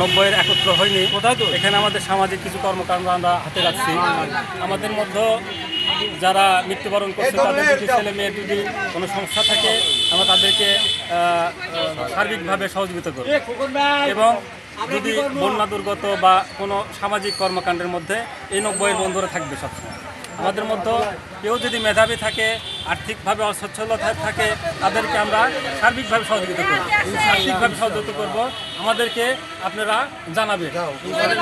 নব্বইয়ের একত্র হয়নি। এখানে আমাদের সামাজিক কিছু কর্মকাণ্ড আমরা হাতে রাখছি। আমাদের মধ্যে যারা মৃত্যুবরণ করছে তাদের যদি ছেলে মেয়ে যদি কোনো সমস্যা থাকে আমরা তাদেরকে সার্বিকভাবে সহযোগিতা করি এবং যদি বন্যা দুর্গত বা কোনো সামাজিক কর্মকাণ্ডের মধ্যে এই নব্বইয়ের বন্ধুরা থাকবে সবসময়। আমাদের মধ্যে কেউ যদি মেধাবী থাকে আর্থিকভাবে অসচ্ছলতা থাকে তাদেরকে আমরা সার্বিকভাবে সহযোগিতা করব। সার্বিকভাবে সহযোগিতা করব। আমাদেরকে আপনারা জানাবেন।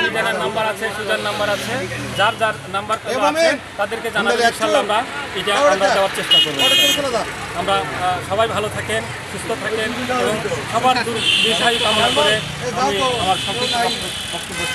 লিডারের নাম্বার আছে সুজার নাম্বার আছে। যার যার নাম্বার আছে তাদেরকে জানাবেন। ইনশাল্লাহ আমরা এটা আমরা দেওয়ার চেষ্টা করব। আমরা সবাই ভালো থাকেন সুস্থ থাকেন এবং সবার দীর্ঘায়ু কামনা করে আমি আমার সংক্ষিপ্ত বক্তব্য-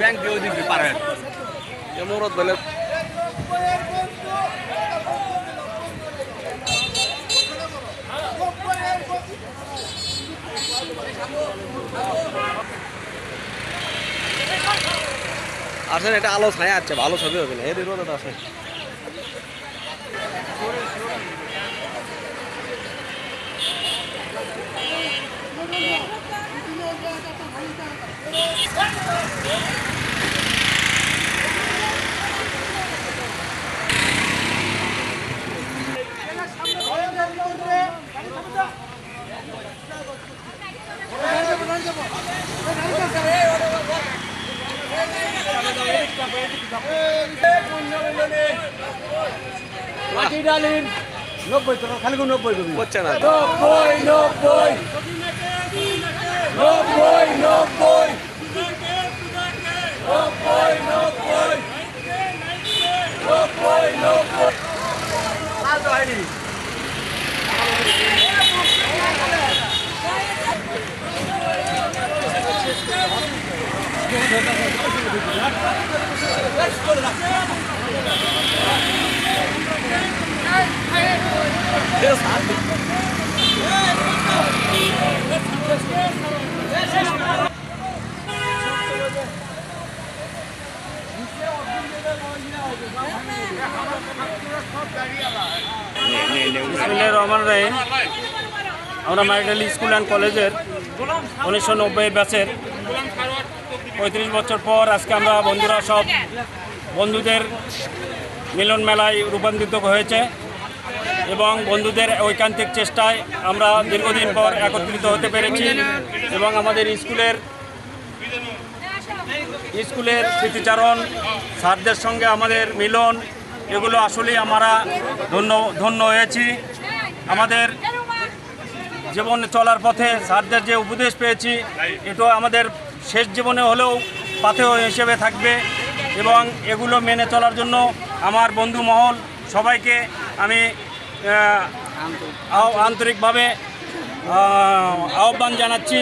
ব্যাংক দিয়ে দিতে পারে আসেন, এটা আলো ছায়া আছে, ভালো ছবি হবে না। এদের রোদ আছে নব্বই তো খালি নব্বই কবি হচ্ছে না নব্বই নব্বই নব্বই নব্বই boy, no boy. No boy, no boy. How's ID? Let's go to that. বিসমিল্লাহির রহমানির রহিম আমরা মাইডালি স্কুল অ্যান্ড কলেজের উনিশশো নব্বই ব্যাচের পঁয়ত্রিশ বছর পর আজকে আমরা বন্ধুরা সব বন্ধুদের মিলন মেলায় রূপান্তরিত হয়েছে এবং বন্ধুদের ঐকান্তিক চেষ্টায় আমরা দীর্ঘদিন পর একত্রিত হতে পেরেছি এবং আমাদের স্কুলের স্কুলের স্মৃতিচারণ, স্যারদের সঙ্গে আমাদের মিলন এগুলো আসলেই আমরা ধন্য ধন্য হয়েছি। আমাদের জীবনে চলার পথে স্যারদের যে উপদেশ পেয়েছি এটা আমাদের শেষ জীবনে হলেও পাথেয় হিসেবে থাকবে এবং এগুলো মেনে চলার জন্য আমার বন্ধু মহল সবাইকে আমি আন্তরিকভাবে আহ্বান জানাচ্ছি।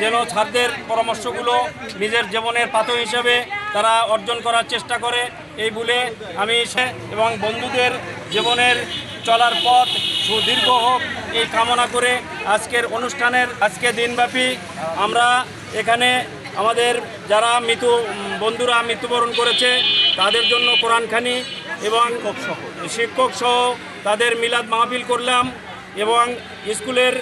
যেন ছাত্রদের পরামর্শগুলো নিজের জীবনের পাথর হিসেবে তারা অর্জন করার চেষ্টা করে। এই বলে আমি এবং বন্ধুদের জীবনের চলার পথ সুদীর্ঘ হোক এই কামনা করে আজকের অনুষ্ঠানের আজকে দিনব্যাপী আমরা এখানে আমাদের যারা মৃত্যু বন্ধুরা মৃত্যুবরণ করেছে তাদের জন্য কোরআনখানি এবং শিক্ষক সহ তাদের মিলাদ মাহফিল করলাম এবং স্কুলের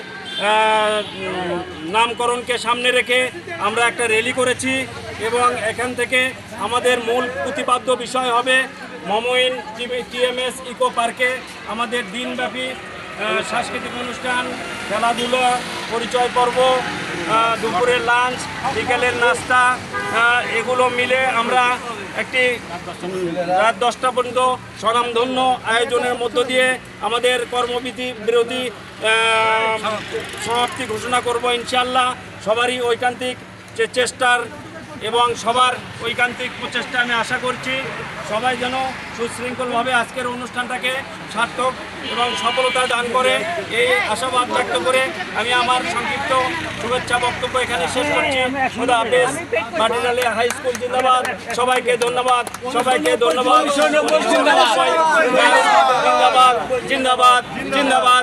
নামকরণকে সামনে রেখে আমরা একটা র্যালি করেছি এবং এখান থেকে আমাদের মূল প্রতিপাদ্য বিষয় হবে মমইন টিএমএস ইকো পার্কে আমাদের দিনব্যাপী সাংস্কৃতিক অনুষ্ঠান, খেলাধুলা, পরিচয় পর্ব দুপুরের লাঞ্চ বিকেলের নাস্তা এগুলো মিলে আমরা একটি রাত দশটা পর্যন্ত স্বনামধন্য আয়োজনের মধ্য দিয়ে আমাদের কর্মবিধি বিরোধী সমাপ্তি ঘোষণা করব ইনশাল্লাহ সবারই ঐকান্তিক যে চেষ্টার এবং সবার ঐকান্তিক প্রচেষ্টা আমি আশা করছি সবাই যেন সুশৃঙ্খলভাবে আজকের অনুষ্ঠানটাকে সার্থক এবং সফলতা দান করে এই আশাবাদ ব্যক্ত করে আমি আমার সংক্ষিপ্ত শুভেচ্ছা বক্তব্য এখানে শেষ করছি। খুদা হাফেজ। মাটিরালি হাই স্কুল জিন্দাবাদ। সবাইকে ধন্যবাদ। সবাইকে ধন্যবাদ। জিন্দাবাদ। জিন্দাবাদ। জিন্দাবাদ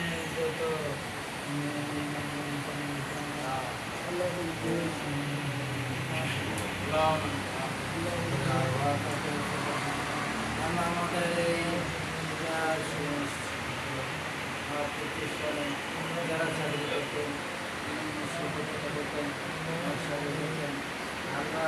সবাইকে আমাদের এই প্রতিষ্ঠানে যারা চাকরি করতেন সুযোগতা করতেন চাকরি করতেন আমরা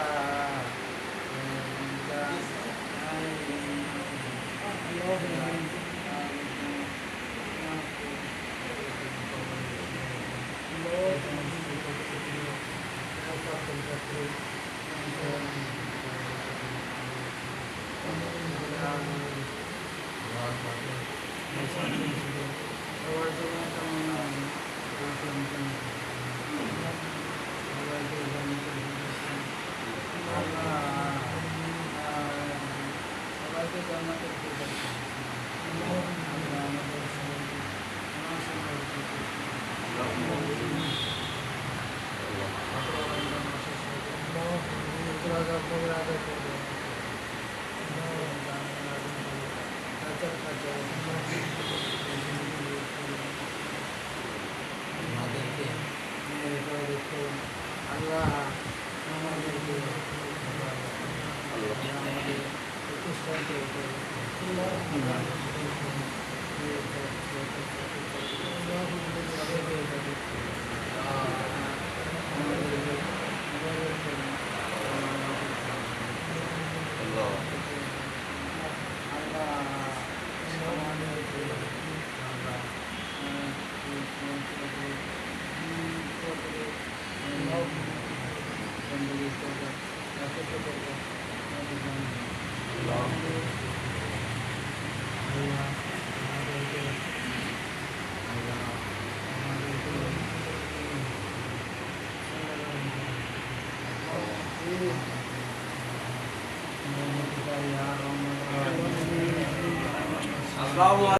সবার জন্য কেমন সবাইকে সবাইকে জানাতে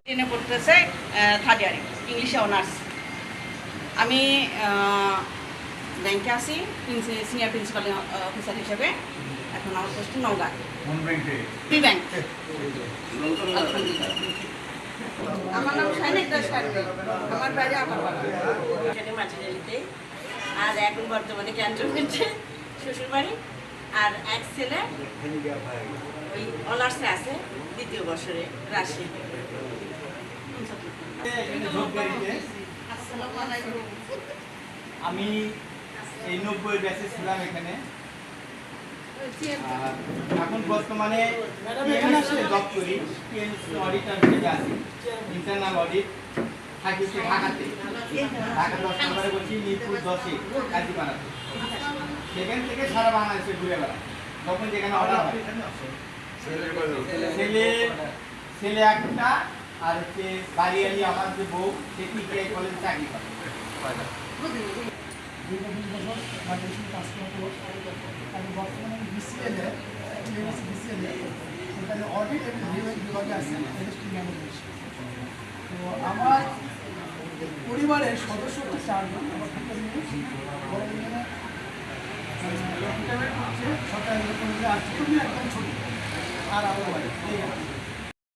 টেনে পড়তেছে থার্ড ইয়ারে ইংলিশে অনার্স আমি ব্যাংকে আছি সিনিয়র প্রিন্সিপাল অফিসার হিসেবে। আমার পোস্ট নৌগা আমার নাম সাইনিক দাস আমার বাড়ি আমার এখানে মাটিরালিতে আর এখন বর্তমানে ক্যান্টনমেন্টে শ্বশুর বাড়ি আর এক ছেলে ওই অনার্সে আছে দ্বিতীয় বছরে রাশি। আমি এই নব্বই ব্যাচে ছিলাম এখানে। এখন বর্তমানে জব করি অডিট অফিসে আছি। ইন্টারনাল অডিট থাকি হচ্ছে ঢাকাতে। ঢাকা দশ নম্বরে বলছি মিরপুর দশে কাজীপাড়াতে। সেখান থেকে সারা বাংলাদেশে ঘুরে তখন যেখানে অর্ডার হয়। ছেলে ছেলে একটা আর হচ্ছে বাড়িয়ালি আমার যে বউ সে টিটিআই কলেজে চাকরি করে। দীর্ঘদিন বছর মাদ্রাসা কাজ করতো আমি বর্তমানে বিসিএলে বিসিএলে সেখানে অডিট এবং রিভিউ বিভাগে আছে রেজিস্ট্রি ম্যানেজার তো আমার পরিবারের সদস্য চারজন আমার সরকারি একদম ছোটো আর আমার বাড়ি।